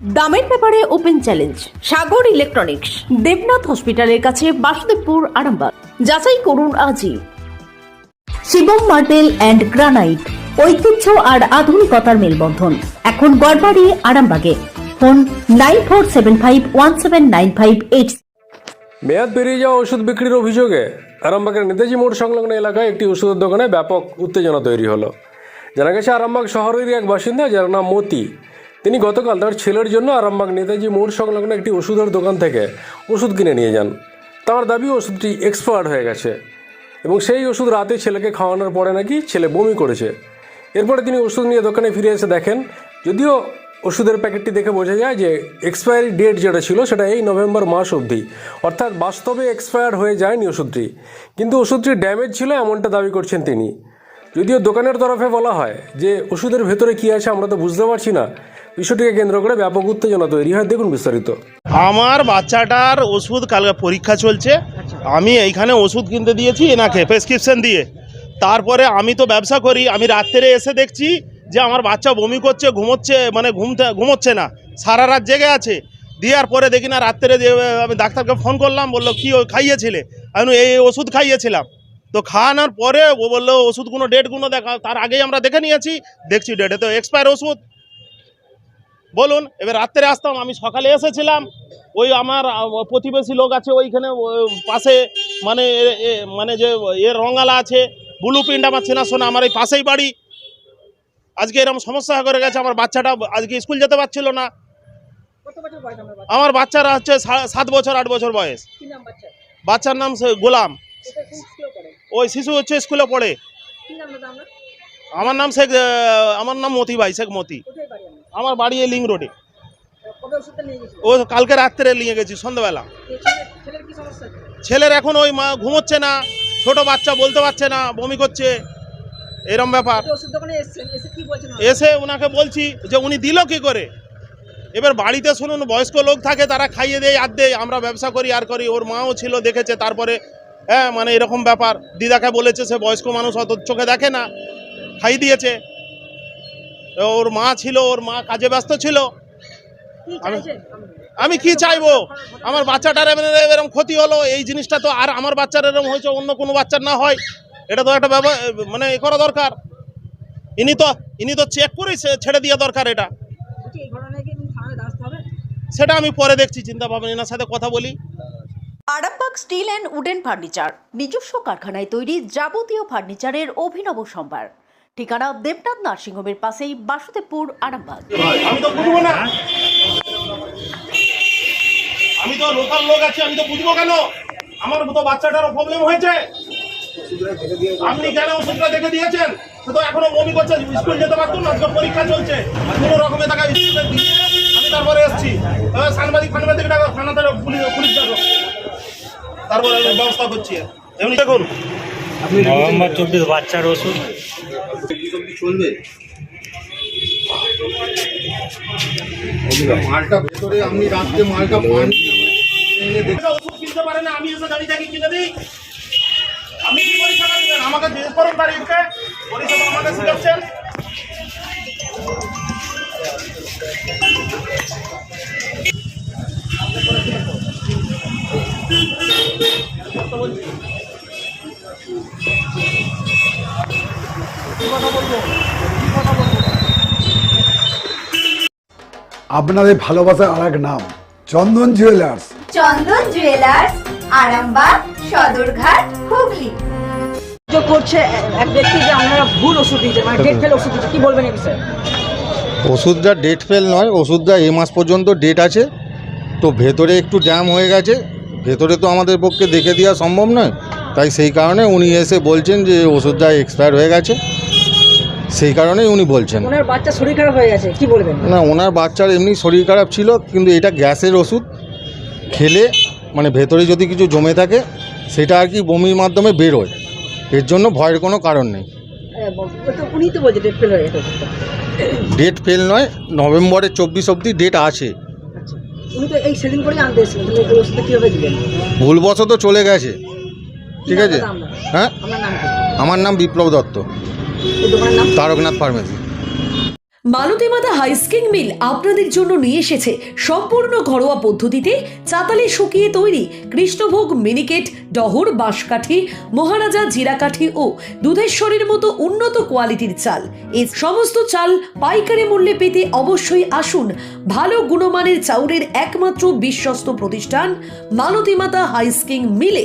দামের ব্যাপারে open challenge, Sagar electronics, Debnath হসপিটালের কাছে বাসুদেবপুর, আরামবাগ। যাচাই করুন আজই। শিবম মার্টেল অ্যান্ড গ্রানাইট, ঐতিহ্য আর আধুনিকতার মেলবন্ধন। এখন গড়বাড়ি, আরামবাগে। Phone nine four seven five one seven nine five eight. মেয়াদ পেরিয়ে যাওয়া ওষুধ বিক্রির অভিযোগে আরামবাগের নেতাজি মোড় সংলগ্ন এলাকায় একটি ওষুধের দোকানে ব্যাপক উত্তেজনা তৈরি হলো। জানা গেছে, আরামবাগ শহরেরই এক বাসিন্দা, যার নাম মতি। তিনি গতকাল তার ছেলের জন্য আরামবাগ নেতাজি মোড় সংলগ্ন একটি ওষুধের দোকান থেকে ওষুধ কিনে নিয়ে যান। তার দাবি, ওষুধটি এক্সপায়ার্ড হয়ে গেছে এবং সেই ওষুধ রাতে ছেলেকে খাওয়ানোর পরে নাকি ছেলে বমি করেছে। এরপরে তিনি ওষুধ নিয়ে দোকানে ফিরে এসে দেখেন, যদিও ওষুধের প্যাকেটটি দেখে বোঝা যায় যে এক্সপায়ারি ডেট যেটা ছিল সেটা এই নভেম্বর মাস অবধি। অর্থাৎ বাস্তবে এক্সপায়ার হয়ে যায়নি ওষুধটি, কিন্তু ওষুধটি ড্যামেজ ছিল এমনটা দাবি করছেন তিনি। যদিও দোকানের তরফে বলা হয় যে ওষুধের ভেতরে কী আছে আমরা তো বুঝতে পারছি না বিষয়টিকে কেন্দ্র করে ব্যাপক উত্তেজনা তৈরি হয়। দেখুন বিস্তারিত। আমার বাচ্চাটার ওষুধ কালকে পরীক্ষা চলছে। আমি এইখানে ওষুধ কিনতে দিয়েছি, এনাকে প্রেসক্রিপশন দিয়ে। তারপরে আমি তো ব্যবসা করি, আমি রাত্রে এসে দেখছি যে আমার বাচ্চা বমি করছে, ঘুমোচ্ছে মানে ঘুমতে ঘুমোচ্ছে না। সারা রাত জেগে আছে। দেওয়ার পরে দেখি না, রাত্রে যে আমি ডাক্তারকে ফোন করলাম, বলল, কি খাইয়েছিলে? আমি এই ওষুধ খাইয়েছিলাম। তো খাওয়ানোর পরে ও বলল ওষুধগুলো ডেটগুলো দেখা, তার আগেই আমরা দেখে নিয়েছি। দেখছি ডেটে তো এক্সপায়ার ওষুধ। বলুন এবার রাত্রে আসতাম আমি সকালে এসেছিলাম ওই আমার প্রতিবেশী লোক আছে ওইখানে পাশে মানে মানে যে এর রঙালা আছে ব্লু প্রিন্ট আমার চেনাশোনা আমার এই পাশেই বাড়ি। আজকে এরকম সমস্যা করে গেছে আমার বাচ্চাটা আজকে স্কুল যেতে পারছিল না। আমার বাচ্চারা হচ্ছে সাত বছর আট বছর বয়স। বাচ্চার? নাম সে- গোলাম। ওই শিশু হচ্ছে স্কুলে পড়ে। আমার নাম শেখ আমার নাম মতি ভাই শেখ মতি। আমার বাড়ি এই লিং রোডে। ও কালকে রাত্রে নিয়ে গেছি সন্ধ্যাবেলা। ছেলের এখন ওই মা ঘুমোচ্ছে না ছোট বাচ্চা বলতে পারছে না বমি করছে এরম ব্যাপার। এসে ওনাকে? বলছি যে উনি দিল কি করে? এবার বাড়িতে শুনুন বয়স্ক লোক থাকে তারা খাইয়ে দেয় আর দেয়। আমরা ব্যবসা করি আর করি। ওর মাও ছিল দেখেছে তারপরে হ্যাঁ মানে এরকম ব্যাপার। দিদাকে বলেছে সে বয়স্ক মানুষ অত চোখে দেখে না। খাই দিয়েছে। ওর মা ছিল ওর মা কাজে ব্যস্ত ছিল। আমি আমি কি চাইব? আমার বাচ্চাটার এমন এরকম ক্ষতি হলো এই জিনিসটা তো আর আমার বাচ্চার এরকম হয়েছে অন্য কোনো বাচ্চার না হয়। এটা তো একটা ব্যবহার মানে এ করা দরকার। ইনি তো ইনি তো চেক করেই ছেড়ে দেওয়া দরকার এটা। সেটা আমি পরে দেখছি চিন্তা ভাবনা এনার সাথে কথা বলি। Arambagh steel and wooden furniture নিজস্ব কারখানায় তৈরি যাবতীয় ফার্নিচারের অভিনব সম্ভার। ঠিকানা দেবনাথ নার্সিংহোমের পাশেই বাসুদেবপুর, আরামবাগ। আমি তো বুঝব না। আমি তো লোকাল লোক আছি, আমি তো বুঝব কেন? আমার তো বাচ্চাটারও প্রবলেম হয়েছে। আপনি কেন ওষুধটা দেখে দিয়েছেন? সে তো এখনও বমি করছে, স্কুল যেতে পারতো না, আজকে পরীক্ষা চলছে। কোনো রকমে টাকা স্কুলে দিয়ে আমি তারপরে এসেছি। সাংবাদিক ফাংবাদিক ডাকো, থানাতে পুলিশ পুলিশ তারপরে আমি ব্যবস্থা করছি। এমনি দেখুন নভেম্বর চব্বিশ বাচ্চার ওষুধ। মালটা ভেতরে আপনি রাত্রে মালটা পান। ওষুধ কিনতে পারে না আমি এসে দাঁড়িয়ে থাকি কিনে দিই। আপনি কি করে আমাকে জিজ্ঞেস করুন তারিখকে আপনাদের ভালোবাসার আর এক নাম চন্দন জুয়েলার্স চন্দন জুয়েলার্স আরামবাগ সদরঘাট হুগলি। করছে এক ব্যক্তি যে আপনারা ভুল ওষুধ দিয়েছেন মানে ডেট ফেল ওষুধ দিয়েছেন কি বলবেন এই বিষয়ে? ওষুধটা ডেট ফেল নয় ওষুধটা এ মাস পর্যন্ত ডেট আছে। তো ভেতরে একটু ড্যাম হয়ে গেছে ভেতরে তো আমাদের পক্ষে দেখে দেওয়া সম্ভব নয়। তাই সেই কারণে উনি এসে বলছেন যে ওষুধটা এক্সপায়ার হয়ে গেছে। সেই কারণেই উনি বলছেন। ওনার বাচ্চা শরীর খারাপ হয়ে গেছে কি বলবেন? না ওনার বাচ্চার এমনি শরীর খারাপ ছিল কিন্তু এটা গ্যাসের ওষুধ। খেলে মানে ভেতরে যদি কিছু জমে থাকে সেটা আর কি বমির মাধ্যমে বেরোয়। এর জন্য ভয়ের কোনো কারণ নেই। ডেট ফেল নয় নভেম্বরের চব্বিশ অবধি ডেট আছে। আচ্ছা ভুলবশত চলে গেছে। ঠিক আছে। হ্যাঁ? আমার নাম বিপ্লব দত্ত। তারকনাথ ফার্মেসি। মালতীমাতা হাইস্কিং মিল আপনাদের জন্য নিয়ে এসেছে সম্পূর্ণ ঘরোয়া পদ্ধতিতে চাতালে শুকিয়ে তৈরি কৃষ্ণভোগ মিনিকেট ডহর বাঁশকাঠি মহারাজা জিরাকাঠি ও দুধেশ্বরীর মতো উন্নত কোয়ালিটির চাল। এই সমস্ত চাল পাইকারি মূল্যে পেতে অবশ্যই আসুন ভালো গুণমানের চাউলের একমাত্র বিশ্বস্ত প্রতিষ্ঠান মালতীমাতা হাইস্কিং মিলে।